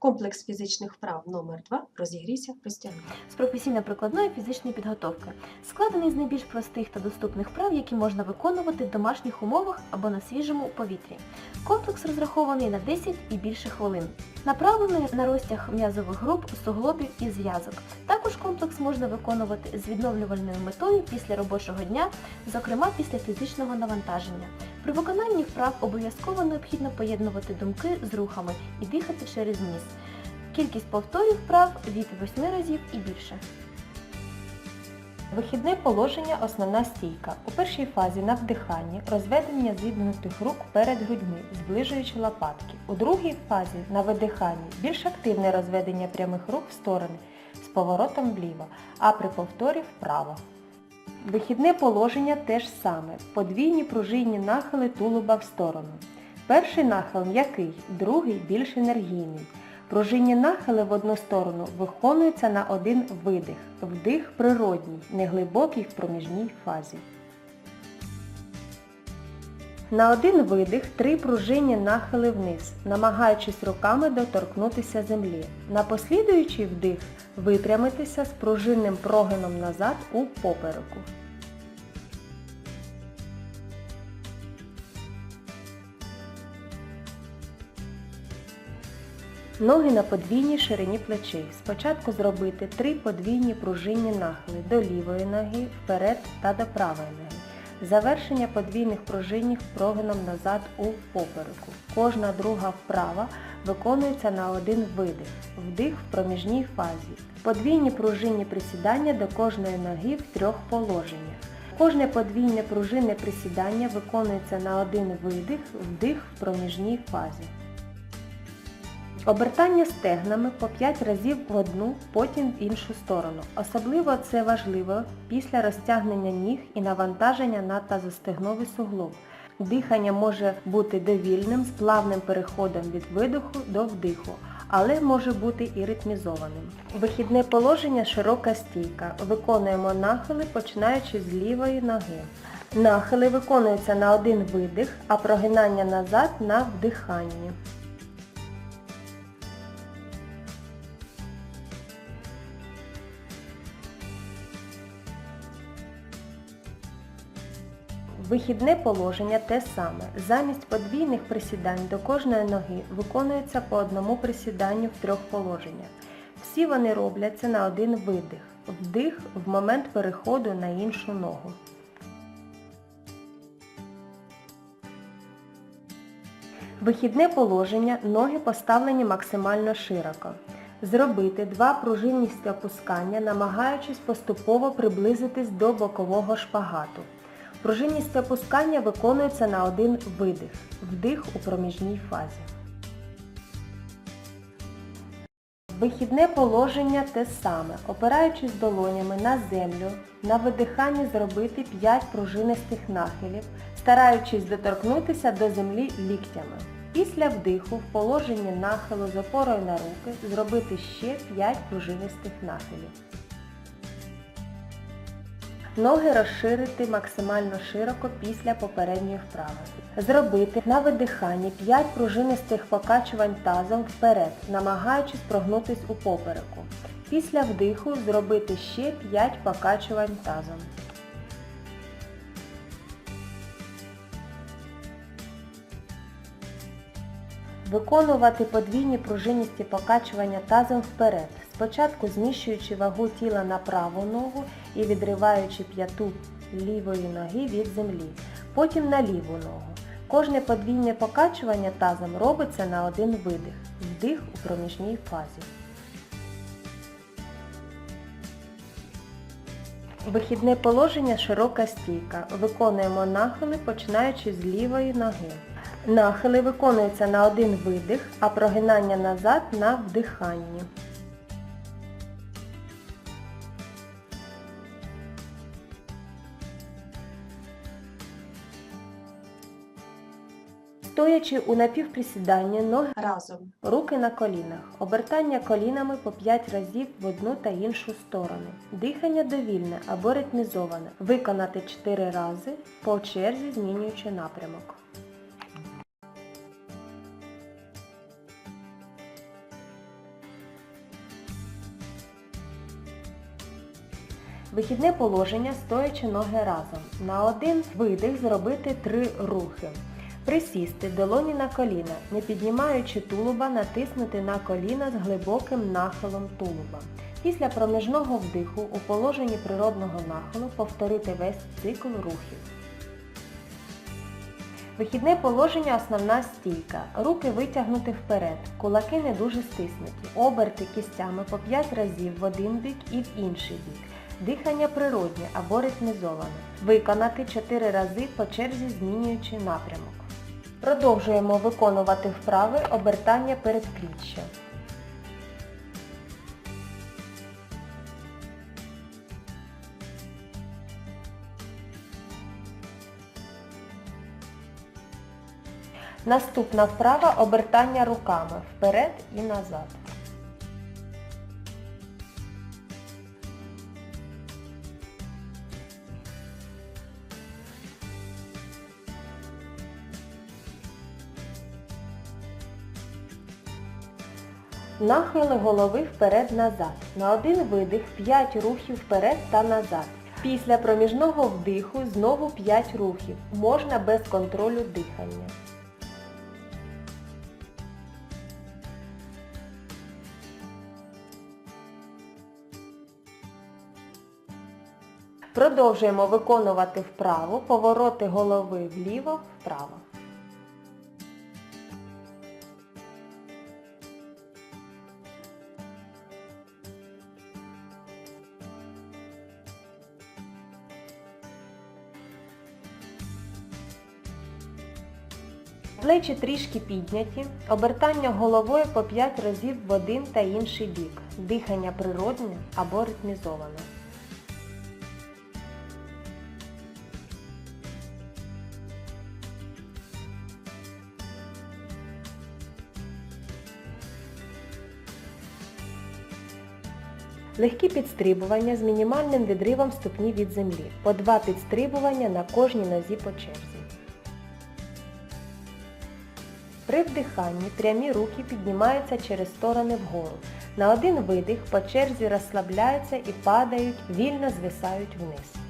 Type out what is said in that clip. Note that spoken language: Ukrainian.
Комплекс фізичних вправ номер 2 Розігрійся, розтягни. з професійно-прикладної фізичної підготовки, складений з найбільш простих та доступних вправ, які можна виконувати в домашніх умовах або на свіжому повітрі. Комплекс розрахований на 10 і більше хвилин. Направлений на розтяг м'язових груп, суглобів і зв'язок. Також комплекс можна виконувати з відновлювальною метою після робочого дня, зокрема після фізичного навантаження. При виконанні вправ обов'язково необхідно поєднувати думки з рухами і дихати через ніс. Кількість повторів вправ від 8 разів і більше. Вихідне положення – основна стійка. У першій фазі на вдиханні розведення зігнутих рук перед грудьми, зближуючи лопатки. У другій фазі на видиханні більш активне розведення прямих рук в сторони з поворотом вліво, а при повторі вправо. Вихідне положення те ж саме. Подвійні пружинні нахили тулуба в сторону. Перший нахил м'який, другий більш енергійний. Пружинні нахили в одну сторону виконуються на один видих. Вдих природній, неглибокий в проміжній фазі. На один видих три пружинні нахили вниз, намагаючись руками доторкнутися землі. На послідуючий вдих випрямитися з пружинним прогином назад у попереку. Ноги на подвійній ширині плечей. Спочатку зробити три подвійні пружинні нахили до лівої ноги, вперед та до правої ноги. Завершення подвійних пружинів прогином назад у попереку. Кожна друга вправа виконується на один видих. Вдих в проміжній фазі. Подвійні пружинні присідання до кожної ноги в трьох положеннях. Кожне подвійне пружинне присідання виконується на один видих, вдих в проміжній фазі. Обертання стегнами по 5 разів в одну, потім в іншу сторону. Особливо це важливо після розтягнення ніг і навантаження на тазостегновий суглоб. Дихання може бути довільним з плавним переходом від видиху до вдиху, але може бути і ритмізованим. Вихідне положення широка стійка. Виконуємо нахили, починаючи з лівої ноги. Нахили виконуються на один видих, а прогинання назад на вдиханні. Вихідне положення те саме. Замість подвійних присідань до кожної ноги виконується по одному присіданню в трьох положеннях. Всі вони робляться на один видих. Вдих в момент переходу на іншу ногу. Вихідне положення ноги поставлені максимально широко. Зробити два пружиністі опускання, намагаючись поступово приблизитись до бокового шпагату. Пружиністе опускання виконується на один видих, вдих у проміжній фазі. Вихідне положення те саме. Опираючись долонями на землю, на видиханні зробити 5 пружинистих нахилів, стараючись доторкнутися до землі ліктями. Після вдиху в положенні нахилу з опорою на руки зробити ще 5 пружинистих нахилів. Ноги розширити максимально широко після попередньої вправи. Зробити на видиханні 5 пружинистих покачувань тазом вперед, намагаючись прогнутись у попереку. Після вдиху зробити ще 5 покачувань тазом. Виконувати подвійні пружиністі покачування тазом вперед, спочатку зміщуючи вагу тіла на праву ногу і відриваючи п'яту лівої ноги від землі, потім на ліву ногу. Кожне подвійне покачування тазом робиться на один видих, вдих у проміжній фазі. Вихідне положення широка стійка. Виконуємо нахили, починаючи з лівої ноги. Нахили виконуються на один видих, а прогинання назад на вдиханні. Стоячи у напівприсідання, ноги разом, руки на колінах, обертання колінами по 5 разів в одну та іншу сторону. Дихання довільне або ритмізоване. Виконати 4 рази, по черзі змінюючи напрямок. Вихідне положення стоячи ноги разом. На один видих зробити 3 рухи. Присісти долоні на коліна, не піднімаючи тулуба, натиснути на коліна з глибоким нахилом тулуба. Після проміжного вдиху у положенні природного нахилу повторити весь цикл рухів. Вихідне положення основна стійка. Руки витягнути вперед, кулаки не дуже стиснуті, оберти кістями по 5 разів в один бік і в інший бік. Дихання природнє або ритмізоване. Виконати 4 рази по черзі змінюючи напрямок. Продовжуємо виконувати вправи обертання передпліччя. Наступна вправа обертання руками вперед і назад. Нахили голови вперед-назад. На один видих 5 рухів вперед та назад. Після проміжного вдиху знову 5 рухів. Можна без контролю дихання. Продовжуємо виконувати вправу, повороти голови вліво-вправо. Плечі трішки підняті, обертання головою по 5 разів в один та інший бік. Дихання природне або ритмізоване. Легкі підстрибування з мінімальним відривом ступні від землі. По два підстрибування на кожній нозі по черзі. При вдиханні прямі руки піднімаються через сторони вгору. На один видих по черзі розслабляються і падають, вільно звисають вниз.